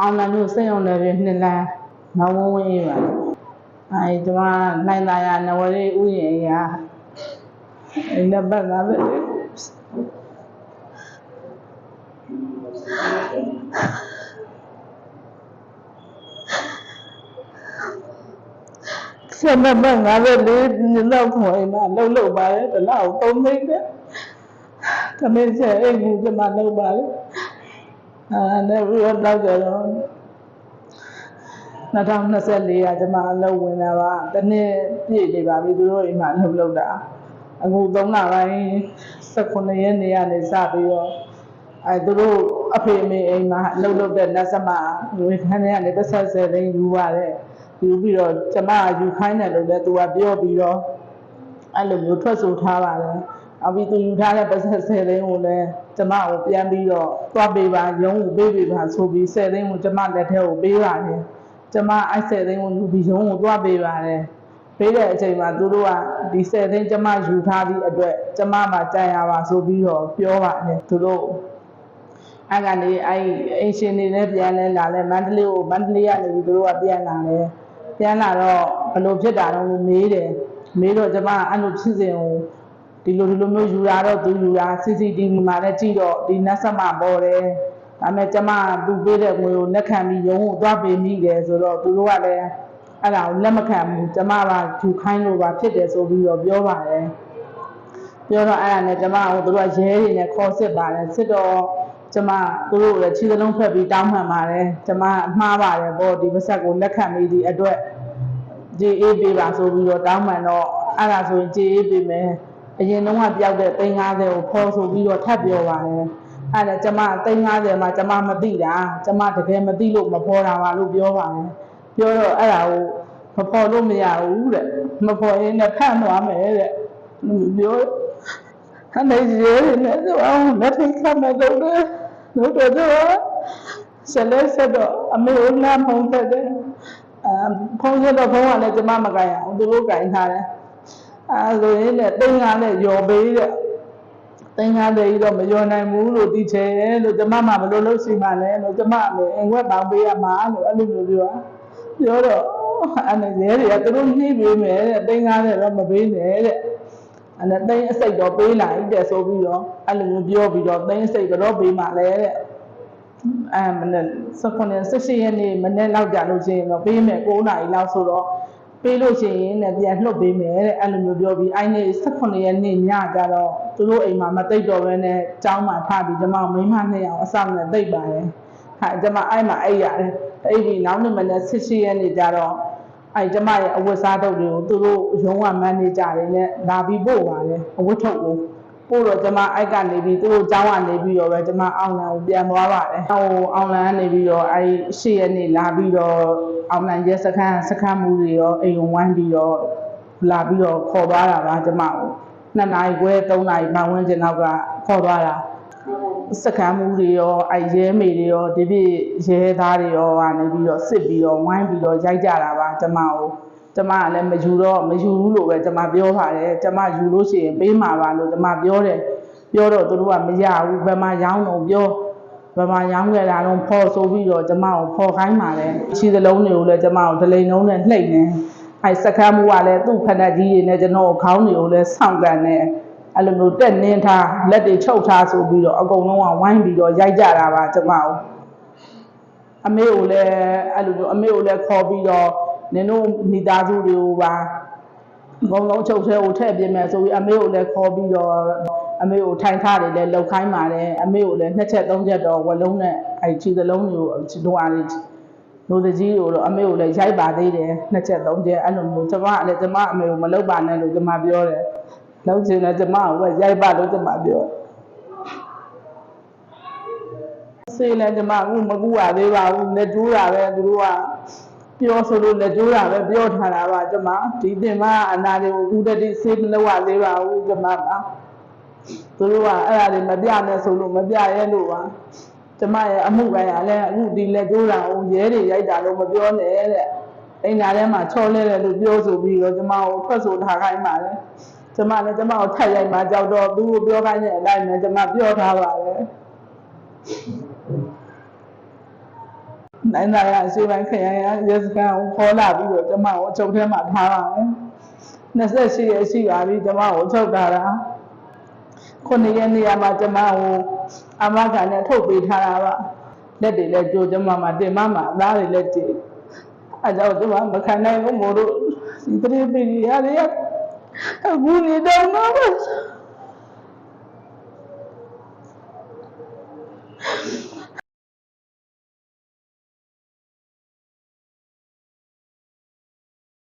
အောင်လန်တို့စိတ်အောင်လည်းပဲနှစ်လန်းမဝန်းဝန်းရေးပါအဲကျမနိုင်သားရနဝရီဥယျာဉ်ရအဲ့နဘတ်ကပဲဆက်မမငါပဲလေလောက်ခွင်မှာလှုပ်လှုပ်ပါလေတလောက်သုံးသိန်းတဲ့သမင်းချက်အိမ်ကူကျမလှုပ်ပါလေ အာနဲ့ပြီးတော့တော့ကြတော့2024ကကျမအလုပ်ဝင်တာပါတစ်နှစ်ပြည့်နေပါပြီသူတို့အိမ်မှာလှုပ်လှုပ်တာအခု3လပိုင်း18ရက်နေ့ကနေစပြီးတော့အဲသူတို့အဖေအမေအိမ်မှာလှုပ်လှုပ်တဲ့လက်စမဝေခန်းထဲကနေပတ်ဆက်ဆယ်သိန်းယူပါတယ်ယူပြီးတော့ကျမကယူခိုင်းတယ်လို့လည်းသူကပြောပြီးတော့အဲ့လိုမျိုးထွက်ဆိုထားပါတယ် အပြီးသူယူထားတဲ့ပတ်ဆက်ဆယ်သိန်းကိုလည်းကျမကိုပြန်ပြီးတော့သွားပေးပါရုံးကိုပေးပေးပါဆိုပြီးဆယ်သိန်းကိုကျမလက်ထဲကိုပေးပါတယ်ကျမအဲ့ဆယ်သိန်းကိုယူပြီးရုံးကိုသွားပေးပါတယ်ပေးတဲ့အချိန်မှာသူတို့ကဒီဆယ်သိန်းကျမယူထားသည့်အတွက်ကျမမှကြံရပါဆိုပြီးတော့ပြောပါတယ်သူတို့အဲ့ကနေအဲ့အင်ရှင်နေနဲ့ပြန်လဲလာလဲမန္တလေးကိုမန္တလေးကနေပြီးသူတို့ကပြန်လာတယ်ပြန်လာတော့ဘယ်လိုဖြစ်တာတော့မေးတယ်မေးတော့ကျမကအဲ့လိုဖြစ်စဉ်ကို ဒီလိုဒီလိုမျိုးယူလာတော့သူယူလာ CCTV မှာလည်းကြည့်တော့ဒီနတ်ဆက်မပေါ်တယ်ဒါပေမဲ့ကျမကသူပေးတဲ့ငွေကိုလက်ခံပြီးရုံးကိုသွားပေးမိတယ်ဆိုတော့သူတို့ကလည်းအဲ့ဒါကိုလက်မခံဘူးကျမကယူခိုင်းလို့ပါဖြစ်တယ်ဆိုပြီးတော့ပြောပါတယ်ပြောတော့အဲ့ဒါနဲ့ကျမကသူတို့ကရဲတွေနဲ့ခေါ်စစ်ပါတယ်စစ်တော့ကျမသူတို့လည်းခြေစလုံးဖက်ပြီးတောင်းပန်ပါတယ်ကျမအမှားပါတယ်ပေါ့ဒီမဆက်ကိုလက်ခံမိသည့်အတွက်ကြေးအေးပေးပါဆိုပြီးတော့တောင်းပန်တော့အဲ့ဒါဆိုရင်ကြေးအေးပေးမယ် အရင်တုန်းကပျောက်တဲ့350ကိုခေါ်ဆိုပြီးတော့ထပ်ပြောပါတယ်အဲ့ဒါကျမ350မှာကျမမသိတာကျမတကယ်မသိလို့မဖော်တာပါလို့ပြောပါတယ်ပြောတော့အဲ့ဒါကိုမဖော်လို့မရဘူးတဲ့မဖော်ရင်လည်းဖမ်းသွားမယ်တဲ့ပြောအနေရေနဲ့ဆိုအောင်လက်ထိတ်ခတ်မဲ့လို့လေလို့တော့တော့ဆက်လက်ဆက်တော့အမေဦးနာဖုံးသက်တယ်အဖုံးဆက်တော့ဖုံးကလည်းကျမမကင်အောင်သူတို့ကင်ထားတယ် အဲဆိုရင်လည်းတိန်းကားနဲ့ယော်ပေးတဲ့တိန်းကားတဲ့ကြီးတော့မယော်နိုင်ဘူးလို့သိချင်လို့ကျမမှဘယ်လိုလုပ်စီမှလဲလို့ကျမအမေအင်ွက်တောင်းပေးရမှာလို့အဲ့လိုမျိုးပြောပြောတော့အနေရေတွေကသူတို့နှိပ်ပေးမယ်တဲ့တိန်းကားနဲ့တော့မပေးနဲ့တဲ့အဲ့ဒါသိန်းအစိတ်တော့ပေးလိုက်တဲ့ဆိုပြီးတော့အဲ့လိုမျိုးပြောပြီးတော့သိန်းအစိတ်ကတော့ပေးမှလဲတဲ့အဲမနေ့19 18ရက်နေ့မနေ့လောက်ကြာလို့ရှိရင်တော့ပေးမယ်9နာရီလောက်ဆိုတော့ ပေးလို့ရှိရင်လည်းပြန်လှုပ်ပေးမယ်တဲ့အဲ့လိုမျိုးပြောပြီးအဲ့နေ့18ရက်နေ့ညကျတော့သူတို့အိမ်မှာမတိတ်တော့ဘဲနဲ့ကျောင်းမှာထားပြီးကျမမိန်းမနှစ်ယောက်အဆောင်နဲ့တိတ်ပါတယ်ဟာကျမအဲ့မှာအိတ်ရတယ်အိတ်ပြီးနောက်နေ့မနေ့18ရက်နေ့ကျတော့အဲကျမရဲ့အဝတ်စားတုပ်တွေကိုသူတို့ရုံးကမန်နေဂျာတွေနဲ့လာပြီးပို့ပါတယ်အဝတ်ထုတ်ကိုပို့တော့ကျမအိုက်ကနေပြီးသူတို့ကျောင်းကနေပြီးတော့ပဲကျမအောင်လန်ကိုပြန်သွားပါတယ်ဟိုအောင်လန်ကနေပြီးတော့အဲရှေ့ရက်နေ့လာပြီးတော့ အောင်လန်ရဲစခန်းစခန်းမူတွေရောအိမ်ကိုဝိုင်းပြီးတော့လာပြီးတော့ခေါ်သွားတာပါကျမကိုနှစ်နာရီခွဲသုံးနာရီမှဝန်းကျင်နောက်ကခေါ်သွားတာစကမ်းမှုတွေရောအဲရဲမေတွေရောဒီပြည့်ရဲသားတွေရောကနေပြီးတော့စစ်ပြီးတော့ဝိုင်းပြီးတော့ရိုက်ကြတာပါကျမကိုကျမကလည်းမယူတော့မယူဘူးလို့ပဲကျမပြောပါတယ်ကျမယူလို့ရှိရင်ပေးမှာပါလို့ကျမပြောတယ်ပြောတော့သူတို့ကမရဘူးဘယ်မှာရောင်းတော့ပြော ဘယ်မှာရောင်းခဲ့တာတော့ဖော်ဆိုပြီးတော့ကျမကိုဖော်ခိုင်းပါတယ်ခြေစလုံးတွေကိုလည်းကျမကိုဒလိန်လုံးနဲ့လှိမ့်နေအဲစကမ်းမှုကလည်းသူ့ဖက်နှက်ကြီးတွေနဲ့ကျွန်တော်ခေါင်းတွေကိုလည်းဆောင့်ကန်နေအဲ့လိုမျိုးတက်နင်းထားလက်တွေချုပ်ထားဆိုပြီးတော့အကုန်လုံးကဝိုင်းပြီးတော့ရိုက်ကြတာပါကျမတို့အမေကိုလည်းအဲ့လိုမျိုးအမေကိုလည်းခေါ်ပြီးတော့နင်တို့မိသားစုတွေကိုပါအကုန်လုံးချုပ်ထဲကိုထည့်ပြမယ်ဆိုပြီးအမေကိုလည်းခေါ်ပြီးတော့ အမေကိုထိုင်ထားတယ်လည်းလှုပ်ခိုင်းပါတယ်အမေကိုလည်းနှစ်ချက်သုံးချက်တော့ဝလုံးနဲ့အဲ့ခြေစလုံးတွေကိုတို့အားလေးလူတကြီးကိုတော့အမေကိုလည်းရိုက်ပါသေးတယ်နှစ်ချက်သုံးချက်အဲ့လိုမျိုးကျမကလည်းကျမအမေကိုမလုပ်ပါနဲ့လို့ကျမပြောတယ်လောက်ချင်တယ်ကျမကရိုက်ပါလို့ကျမပြောစေးလည်းကျမအခုမကူရသေးပါဘူးလက်ကျိုးတာပဲသူတို့ကပြောဆိုလို့လက်ကျိုးတာပဲပြောထားတာပါကျမဒီတင်မအနာတွေကိုအခုတည်းစေးမလောက်ရသေးပါဘူးကျမက သူတို့ကအဲ့ဒါတွေမပြနဲ့ဆိုလို့မပြရဲလို့ပါကျမရဲ့အမှုကံရလဲအခုဒီလက်ကျိုးတာကိုရဲတွေရိုက်တာလို့မပြောနဲ့တဲ့အိမ်သားထဲမှာချောလဲတယ်လို့ပြောဆိုပြီးတော့ကျမကိုထွက်ဆိုထားခိုင်းပါလေကျမလည်းကျမကိုထက်ရိုက်မှကြောက်တော့သူ့ကိုပြောခိုင်းတဲ့အတိုင်းပဲကျမပြောထားပါတယ်နိုင်သာရအရှိပိုင်းခရိုင်ရရဲစခန်းကိုခေါ်လာပြီးတော့ကျမကိုအချုပ်ထဲမှာထားပါတယ်28ရက်ရှိပါပြီကျမကိုချုပ်တာတာ ခုနှစ်ရက်နေရာမှာကျမကိုအမခံနဲ့ထုတ်ပေးထားတာပါလက်တွေလည်းကြိုကျမမှာတင်မမှာအသားတွေလည်းကြည့်အဲကြောင့်ကျမမခံနိုင်ဘူးမို့လို့ဒီတရေပီရရရအခုနေတော့မှာပါ